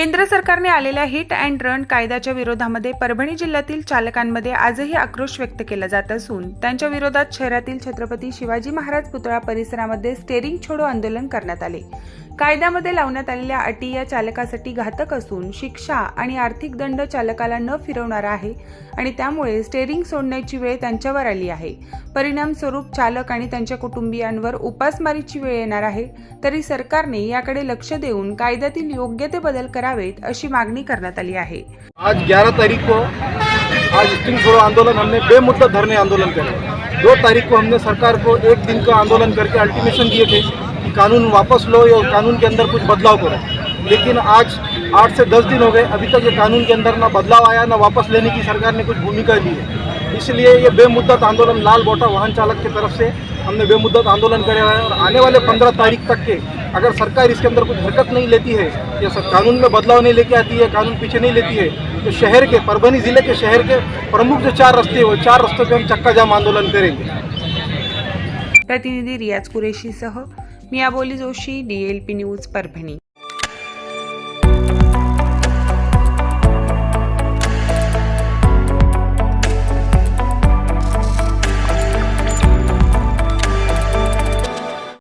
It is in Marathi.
केंद्र सरकारने आलेल्या हिट अँड रन कायद्याच्या विरोधामध्ये परभणी जिल्ह्यातील चालकांमध्ये आजही आक्रोश व्यक्त केला जात असून त्यांच्या विरोधात शहरातील छत्रपती शिवाजी महाराज पुतळा परिसरामध्ये स्टेरिंग छोडो आंदोलन करण्यात आले. कायद्यामध्ये लावण्यात आलेल्या अटी या चालकासाठी घातक असून शिक्षा आणि आर्थिक दंड चालकाला न फिरवणारा आहे आणि त्यामुळे स्टेरिंग सोडण्याची वेळ त्यांच्यावर आली आहे. परिणाम स्वरूप चालक आणि त्यांच्या कुटुंबियांवर उपासमारीची वेळ येणार आहे. तरी सरकारने याकडे लक्ष देऊन कायद्यातील योग्य ते बदल करा करावेत अशी मागणी करण्यात आली आहे. आज 11 तारीख को आज स्टिंग छोड़ो आंदोलन हमने बेमुद्दा धरने आंदोलन करे। दो तारीख को हमने सरकार को एक दिन का आंदोलन करके अल्टीमेशन दिए थे कि कानून वापस लो या कानून के अंदर कुछ बदलाव करो। लेकिन आज आठ से दस दिन हो गए, अभी तक ये कानून के अंदर ना बदलाव आया, ना वापस लेने की सरकार ने कुछ भूमिका ली है। इसलिए ये बेमुद्दत आंदोलन लाल बोटा वाहन चालक की तरफ़ से हमने बेमुद्दत आंदोलन करे हैं और आने वाले पंद्रह तारीख तक के अगर सरकार इसके अंदर कुछ हरकत नहीं लेती है या कानून में बदलाव नहीं लेके आती है कानून पीछे नहीं लेती है तो शहर के परभनी जिले के शहर के प्रमुख जो चार रस्ते हैं वो चार रस्तों पर हम चक्का जाम आंदोलन करेंगे। प्रतिनिधी रियाज कुरेशीसह मियाबोली जोशी डीएलपी न्यूज परभणी।